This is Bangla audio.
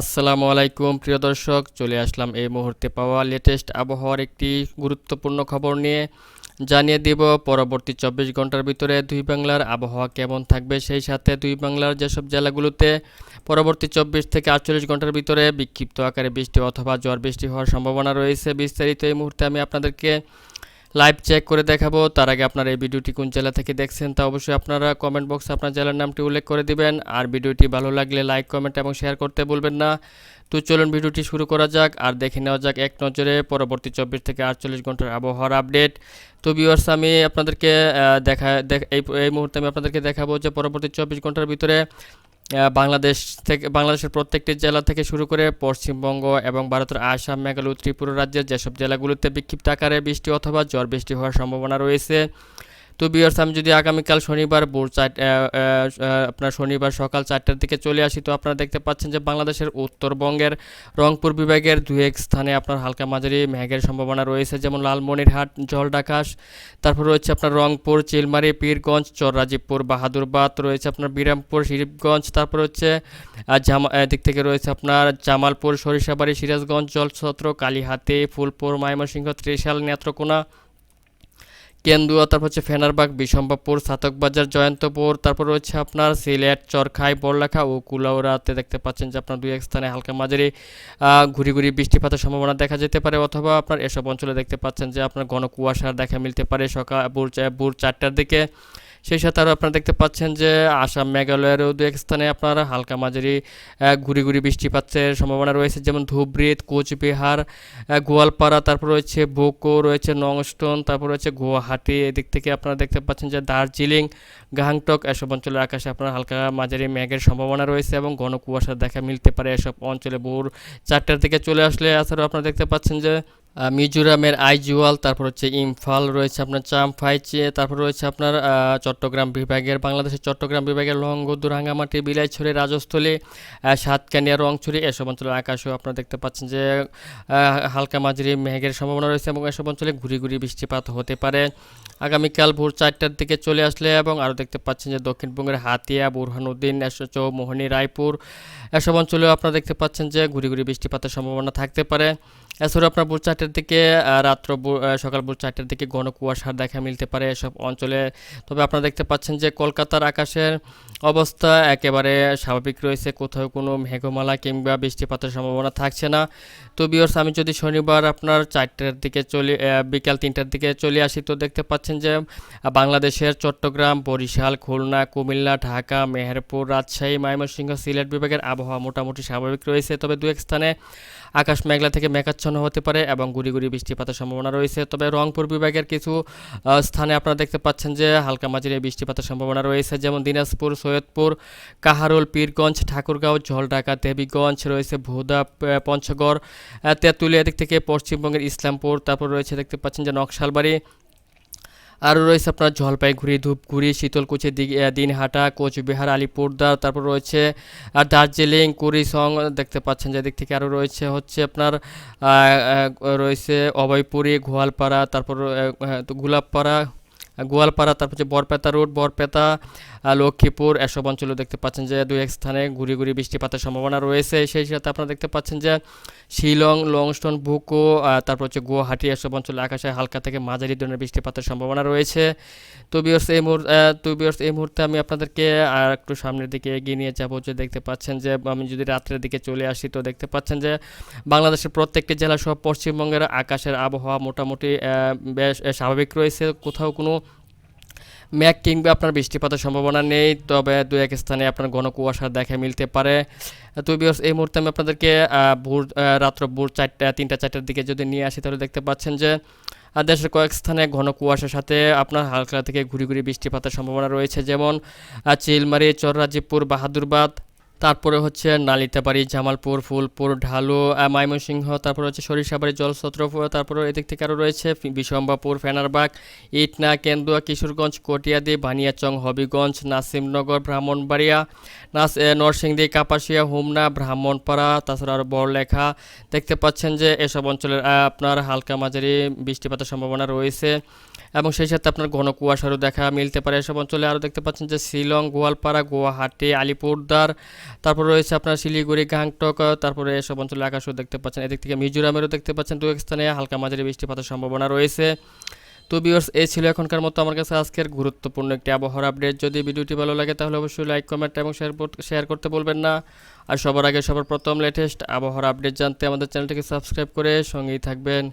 আসসালামু আলাইকুম, প্রিয় দর্শক। চলে আসলাম এই মুহূর্তে পাওয়া লেটেস্ট আবহাওয়ার একটি গুরুত্বপূর্ণ খবর নিয়ে। জানিয়ে দিব, পরবর্তী চব্বিশ ঘণ্টার ভিতরে দুই বাংলার আবহাওয়া কেমন থাকবে সেই সাথে দুই বাংলার যেসব জেলাগুলোতে পরবর্তী চব্বিশ থেকে আটচল্লিশ ঘণ্টার ভিতরে বিক্ষিপ্ত আকারে বৃষ্টি অথবা ঝড় বৃষ্টি হওয়ার সম্ভাবনা রয়েছে বিস্তারিত এই মুহূর্তে আমি আপনাদেরকে লাইভ চেক করে দেখাবো, তার আগে আপনারা এই ভিডিওটি কোন জেলা থেকে দেখছেন তা অবশ্যই আপনারা কমেন্ট বক্সে আপনার জেলার নামটি উল্লেখ করে দিবেন। আর ভিডিওটি ভালো লাগলে লাইক, কমেন্ট এবং শেয়ার করতে ভুলবেন না। তো চলুন ভিডিওটি শুরু করা যাক, আর দেখে নেওয়া যাক এক নজরে পরবর্তী চব্বিশ থেকে আটচল্লিশ ঘণ্টার আবহাওয়ার আপডেট। তো ভিউয়ার্স আমি আপনাদেরকে দেখা এই মুহূর্তে আমি আপনাদেরকে দেখাবো যে পরবর্তী চব্বিশ ঘণ্টার ভিতরে বাংলাদেশ থেকে, বাংলাদেশের প্রত্যেকটি জেলা থেকে শুরু করে পশ্চিমবঙ্গ এবং ভারতের আসাম, মেঘালয় ত্রিপুরা রাজ্যের যেসব জেলাগুলোতে বিক্ষিপ্ত আকারে বৃষ্টি অথবা ঝড় বৃষ্টি হওয়ার সম্ভাবনা রয়েছে তো বিয়ার্স আমি যদি আগামীকাল শনিবার ভোর আপনার শনিবার সকাল চারটার দিকে চলে আসি, তো আপনারা দেখতে পাচ্ছেন যে বাংলাদেশের উত্তরবঙ্গের রংপুর বিভাগের দু এক স্থানে আপনার হালকা মাঝারি মেঘের সম্ভাবনা রয়েছে, যেমন লালমনিরহাট, জলঢাকাশ, তারপর রয়েছে আপনার রংপুর, চিলমারি, পীরগঞ্জ, চররাজীবপুর, বাহাদুরবাদ, রয়েছে আপনার বিরামপুর শিরিপগঞ্জ তারপর হচ্ছে জামা দিক থেকে রয়েছে আপনার জামালপুর, সরিষাবাড়ি, সিরাজগঞ্জ, জলছত্র, কালীহাতি, ফুলপুর, ময়মনসিংহ, ত্রিশাল, নেত্রকোনা কেন্দুয়া, তারপর হচ্ছে ফেনারবাগ বিশম্বাপুর সাতকবাজার, জয়ন্তপুর, তারপর রয়েছে আপনার সিলেট, চরখাই, বড়লেখা ও কুলাউরাতে দেখতে পাচ্ছেন যে আপনার দুই এক স্থানে হালকা মাঝারি ঘুরি ঘুরি বৃষ্টিপাতের সম্ভাবনা দেখা যেতে পারে অথবা আপনার এসব অঞ্চলে দেখতে পাচ্ছেন যে আপনার ঘন কুয়াশার দেখা মিলতে পারে সকাল, ভোর ভোর চারটার দিকে। সেই সাথে আরও আপনারা দেখতে পাচ্ছেন যে আসাম মেঘালয়েরও দু এক স্থানে আপনার হালকা মাঝারি ঘুরি ঘুরি বৃষ্টিপাতের সম্ভাবনা রয়েছে। যেমন ধুবড়ি কোচবিহার গোয়ালপাড়া, তারপর রয়েছে বোকো, রয়েছে নংস্টন, তারপর রয়েছে গুয়াহাটি। এদিক থেকে আপনারা দেখতে পাচ্ছেন যে দার্জিলিং গাংটক এসব অঞ্চলের আকাশে আপনার হালকা মাঝারি মেঘের সম্ভাবনা রয়েছে এবং ঘন কুয়াশার দেখা মিলতে পারে এসব অঞ্চলে। ভোর চারটার দিকে চলে আসলে এছাড়াও আপনারা দেখতে পাচ্ছেন যে মিজোরামের আইজুয়াল তারপর হচ্ছে ইমফাল রয়েছে আপনার চামফাইচে, তারপর রয়েছে আপনার চট্টগ্রাম বিভাগের, বাংলাদেশের চট্টগ্রাম বিভাগের লংগদু রাঙ্গামাটি বিলাইছড়ি, রাজস্থলী সাতকানিয়া রংছড়ি এসব অঞ্চলের আকাশেও আপনারা দেখতে পাচ্ছেন যে হালকা মাঝারি মেঘের সম্ভাবনা রয়েছে এবং এসব অঞ্চলে ঘুরি ঘুরি বৃষ্টিপাত হতে পারে। আগামীকাল ভোর চারটার দিকে চলে আসলে এবং আরও দেখতে পাচ্ছেন যে দক্ষিণবঙ্গের হাতিয়া, বুরহানুদ্দিন মোহনী, রায়পুর এসব অঞ্চলেও আপনারা দেখতে পাচ্ছেন যে ঘুরি ঘুরি বৃষ্টিপাতের সম্ভাবনা থাকতে পারে। এছাড়াও আপনার ভোর চারটার দিকে রাত্র সকাল ভোর চারটার দিকে ঘন কুয়াশার দেখা মিলতে পারে এসব অঞ্চলে। তবে আপনারা দেখতে পাচ্ছেন যে কলকাতার আকাশের অবস্থা একেবারে স্বাভাবিক রয়েছে। কোথাও কোনো মেঘমালা কিংবা বৃষ্টিপাতের সম্ভাবনা থাকছে না। তো বিয়র্স আমি যদি শনিবার আপনার চারটার দিকে চলে বিকাল তিনটার দিকে চলে আসি, তো দেখতে পাচ্ছেন যে বাংলাদেশের চট্টগ্রাম, বরিশাল, খুলনা, কুমিল্লা, ঢাকা, মেহেরপুর, রাজশাহী, ময়মনসিংহ, সিলেট বিভাগের আবহাওয়া মোটামুটি স্বাভাবিক রয়েছে। তবে দু এক স্থানে আকাশ মেঘলা থেকে মেঘাচ্ছন্ন হতে পারে এবং গুড়ি গুড়ি বৃষ্টিপাতের সম্ভাবনা রয়েছে। তবে রংপুর বিভাগের কিছু স্থানে আপনারা দেখতে পাচ্ছেন যে হালকা মাঝারি বৃষ্টিপাতের সম্ভাবনা রয়েছে, যেমন দিনাজপুর, সৈয়দপুর, কাহারুল, পীরগঞ্জ, ঠাকুরগাঁও জলডাকা দেবীগঞ্জ, রয়েছে ভোদা পঞ্চগড় তেঁতুলিয়া দিক থেকে পশ্চিমবঙ্গের ইসলামপুর, তারপর রয়েছে দেখতে পাচ্ছেন যে নকশালবাড়ি আরও রয়েছে আপনার জলপাইগুড়ি, ধূপগুড়ি, শীতলকুচি দিনহাটা, কোচবিহার আলিপুরদার তারপর রয়েছে, আর দার্জিলিং কুড়িসং দেখতে পাচ্ছেন যেদিক থেকে আরও রয়েছে হচ্ছে আপনার রয়েছে অভয়পুরী, গোয়ালপাড়া, তারপর গোলাপপাড়া গোয়ালপাড়া, তারপর হচ্ছে বরপেতা রোড বরপেতা লক্ষ্মীপুর, এসব অঞ্চলে দেখতে পাচ্ছেন যে দুই এক স্থানে ঘুরি ঘুরি বৃষ্টিপাতের সম্ভাবনা রয়েছে। সেই সাথে আপনারা দেখতে পাচ্ছেন যে শিলং, লংস্টন, বুকো তারপর হচ্ছে গুয়াহাটি, এসব অঞ্চলে আকাশে হালকা থেকে মাঝারি ধরনের বৃষ্টিপাতের সম্ভাবনা রয়েছে। তো এই মুহূর্তে তো এই মুহূর্তে আমি আপনাদেরকে আর একটু সামনের দিকে এগিয়ে নিয়ে যাব। যে দেখতে পাচ্ছেন যে আমি যদি রাত্রের দিকে চলে আসি, তো দেখতে পাচ্ছেন যে বাংলাদেশের প্রত্যেকটি জেলা সহ পশ্চিমবঙ্গের আকাশের আবহাওয়া মোটামুটি বেশ স্বাভাবিক রয়েছে। কোথাও কোনো মেঘ কিংবা আপনার বৃষ্টিপাতের সম্ভাবনা নেই, তবে দু এক স্থানে আপনার ঘন কুয়াশা দেখা মিলতে পারে। তো বিয়স এই মুহূর্তে আমি আপনাদেরকে ভোর রাত্র ভোর চারটা, তিনটা, চারটার দিকে যদি নিয়ে আসি, তাহলে দেখতে পাচ্ছেন যে দেশের কয়েক স্থানে ঘন কুয়াশার সাথে আপনার হালকা থেকে ঘুরি ঘুরি বৃষ্টিপাতের সম্ভাবনা রয়েছে। যেমন চিলমারি, চররাজিবপুর, বাহাদুরবাদ তারপরে হচ্ছে নালিতাবাড়ি, জামালপুর, ফুলপুর, ঢালু ময়মনসিংহ, তারপরে হচ্ছে সরিষাবাড়ি জলছত্রপুর তারপরে এদিক থেকে আরও রয়েছে বিশম্বাপুর ফেনারবাগ, ইটনা, কেন্দুয়া, কিশোরগঞ্জ, কটিয়াদি, বানিয়াচং, হবিগঞ্জ, নাসিমনগর, ব্রাহ্মণবাড়িয়া, নাস নরসিংদী, কাপাসিয়া, হুমনা, ব্রাহ্মণপাড়া, তাছাড়া আরও বড়লেখা। দেখতে পাচ্ছেন যে এসব অঞ্চলের আপনার হালকা মাঝারি বৃষ্টিপাতের সম্ভাবনা রয়েছে এবং সেই সাথে আপনার ঘন কুয়াশারও দেখা মিলতে পারে। এসব অঞ্চলে আরও দেখতে পাচ্ছেন যে শিলং, গোয়ালপাড়া, গুয়াহাটি, আলিপুরদার তারপর রয়েছে আপনার শিলিগুড়ি গাংটক তারপরে এসব অঞ্চলে আকাশও দেখতে পাচ্ছেন। এদিক থেকে মিজোরামেরও দেখতে পাচ্ছেন দু এক স্থানে হালকা মাঝারি বৃষ্টিপাতের সম্ভাবনা রয়েছে। তো বিওর্স এই ছিল এখনকার মতো। আমার কাছে আজকের গুরুত্বপূর্ণ একটি আবহাওয়ার আপডেট যদি ভিডিওটি ভালো লাগে, তাহলে অবশ্যই লাইক কমেন্ট এবং শেয়ার শেয়ার করতে বলবেন না। আর সবার আগে, সবার প্রথম লেটেস্ট আবহাওয়ার আপডেট জানতে আমাদের চ্যানেলটিকে সাবস্ক্রাইব করে সঙ্গেই থাকবেন।